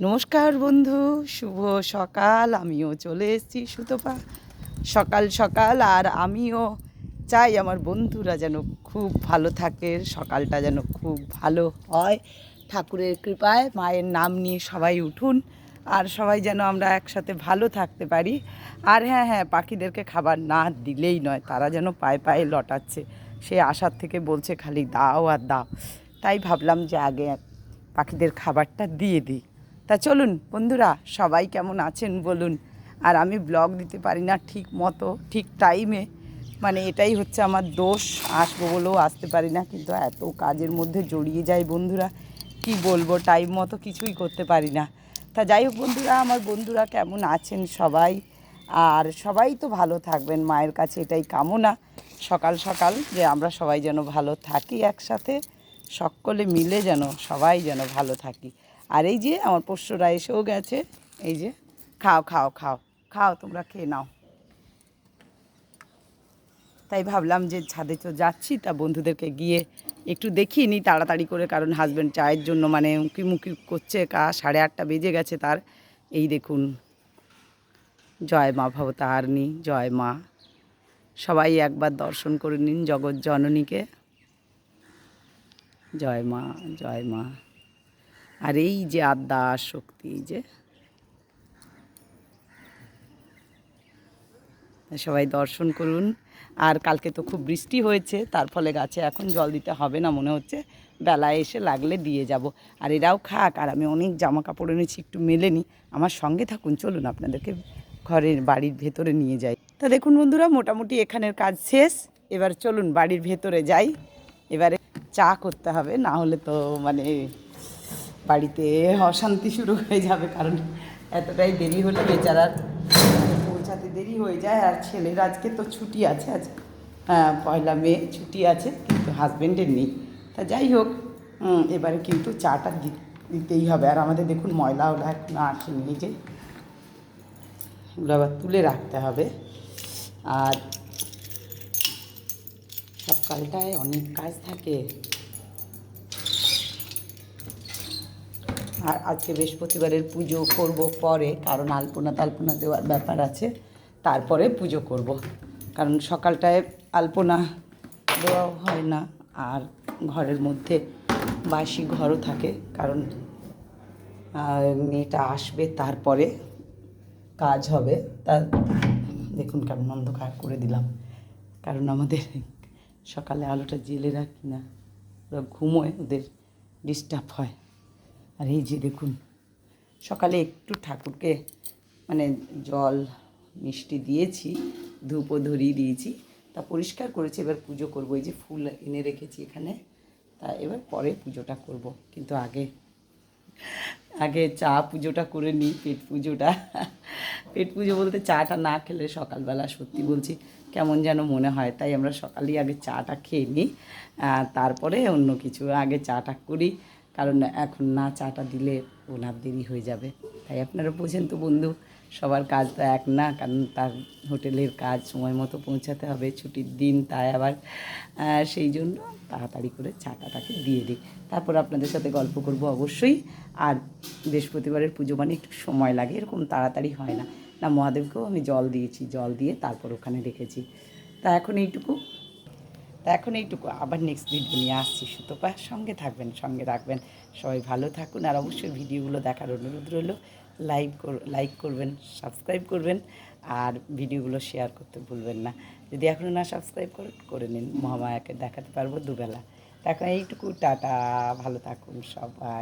নমস্কার বন্ধু, শুভ সকাল। আমিও চলে এসেছি সুতপা। সকাল সকাল, আর আমিও চাই আমার বন্ধুরা যেন খুব ভালো থাকে, সকালটা যেন খুব ভালো হয়। ঠাকুরের কৃপায়, মায়ের নাম নিয়ে সবাই উঠুন, আর সবাই যেন আমরা একসাথে ভালো থাকতে পারি। আর হ্যাঁ হ্যাঁ পাখিদেরকে খাবার না দিলেই নয়, তারা যেন পায়ে পায়ে লটাচ্ছে। সে আশার থেকে বলছে, খালি দাও আর দাও। তাই ভাবলাম যে আগে পাখিদের খাবারটা দিয়ে দিই। তা চলুন, বন্ধুরা, সবাই কেমন আছেন বলুন। আর আমি ব্লগ দিতে পারি না ঠিক মতো, ঠিক টাইমে মানে এটাই হচ্ছে আমার দোষ, আসব বলেও আসতে পারি না, কিন্তু এত কাজের মধ্যে জড়িয়ে যায় বন্ধুরা, কি বলব টাইম মতো কিছুই করতে পারি না। তা যাই হোক বন্ধুরা, আমার বন্ধুরা কেমন আছেন সবাই? আর সবাই তো ভালো থাকবেন, মায়ের কাছে এটাই কামনা। সকাল সকাল যে আমরা সবাই যেন ভালো থাকি একসাথে, সকলে মিলে যেন সবাই যেন ভালো থাকি। আর এই যে আমার পোষ্যরা এসেও গেছে। এই যে, খাও খাও খাও খাও, তোমরা খেয়ে নাও। তাই ভাবলাম যে ছাদে তো যাচ্ছি, তা বন্ধুদেরকে গিয়ে একটু দেখিয়ে নিই তাড়াতাড়ি করে, কারণ হাজব্যান্ড চায়ের জন্য মানে উঁকি মুখি করছে, কা সাড়ে আটটা বেজে গেছে তার। এই দেখুন, জয় মা ভবতারিণী, জয় মা। সবাই একবার দর্শন করে নিন জগৎ জননীকে। জয় মা জয় মা। আর এই যে আদ্যা শক্তি, এই যে। সবাই দর্শন করুন। আর কালকে তো খুব বৃষ্টি হয়েছে, তার ফলে গাছে এখন জল দিতে হবে না মনে হচ্ছে। বেলায় এসে লাগলে দিয়ে যাব। আর এরাও খাক, আর আমি অনেক জামা কাপড় এনেছি, একটু মেলে নিই। আমার সঙ্গে থাকুন, চলুন আপনাদেরকে ঘরের বাড়ির ভেতরে নিয়ে যাই। তা দেখুন বন্ধুরা, মোটামুটি এখানের কাজ শেষ। এবার চলুন বাড়ির ভেতরে যাই। এবারে চা করতে হবে, না হলে তো মানে বাড়িতে অশান্তি শুরু হয়ে যাবে, কারণ এতটাই দেরি হলে বেচারার পৌঁছাতে দেরি হয়ে যায়, আর ছেলের আজকে তো ছুটি আছে, আজ হ্যাঁ পয়লা মে ছুটি আছে, কিন্তু হাজব্যান্ডের নেই। তা যাই হোক এবারে কিন্তু চাটা দিতেই হবে, আর আমাদের দেখুন ময়লা ওলা এখনও আসেনি, এই যে এগুলো আবার তুলে রাখতে হবে। আর সকালটায় অনেক কাজ থাকে। আর আজকে বৃহস্পতিবারের পুজো করব পরে, কারণ আলপনা তালপনা দেওয়ার ব্যাপার আছে, তারপরে পুজো করব। কারণ সকালটায় আলপনা দেওয়াও হয় না, আর ঘরের মধ্যে বাসি ঘরও থাকে, কারণ মেয়েটা আসবে, তারপরে কাজ হবে। তা দেখুন কেমন অন্ধকার করে দিলাম, কারণ আমাদের সকালে আলোটা জেলে রাখি না, ওরা ঘুমোয়, ওদের ডিস্টার্ব হয়। আর এই যে দেখুন, সকালে একটু ঠাকুরকে মানে জল, মিষ্টি দিয়েছি ধূপও ধরিয়ে দিয়েছি, তা পরিষ্কার করেছি, এবার পুজো করব। এই যে ফুল এনে রেখেছি এখানে, তা এবার পরে পুজোটা করব। কিন্তু আগে আগে চা পুজোটা করে নিই, পেট পুজোটা। পেট পুজো বলতে চাটা না খেলে সকালবেলা সত্যি বলছি, কেমন যেন মনে হয়। তাই আমরা সকালেই আগে চাটা খেয়ে নিই তারপরে অন্য কিছু, আগে চাটা করি কারণ এখন না চাটা দিলে ওনার দেরি হয়ে যাবে। তাই আপনারা বোঝেন তো বন্ধু, সবার কাজ তো এক না, কারণ তার হোটেলের কাজ সময় মতো পৌঁছাতে হবে, ছুটির দিন তাই আবার সেই জন্য তাড়াতাড়ি করে চাটা তাকে দিয়ে দিই। তারপর আপনাদের সাথে গল্প করব অবশ্যই, আর বৃহস্পতিবারের পুজো মানে একটু সময় লাগে, এরকম তাড়াতাড়ি হয় না। না মহাদেবকেও আমি জল দিয়েছি, জল দিয়ে তারপর ওখানে রেখেছি। তা এখন এইটুকু তা এখন এইটুকু, আবার নেক্সট ভিডিও নিয়ে আসছি। সুতপা, সঙ্গে থাকবেন, সঙ্গে রাখবেন সবাই ভালো থাকুন, আর অবশ্যই ভিডিওগুলো দেখার অনুরোধ রইল। লাইক লাইক করবেন সাবস্ক্রাইব করবেন, আর ভিডিওগুলো শেয়ার করতে ভুলবেন না। যদি এখনও না সাবস্ক্রাইব করেন করে নিন। মহামায়াকে দেখাতে পারব দুবেলা। এখন এইটুকু, টাটা, ভালো থাকুন সবাই।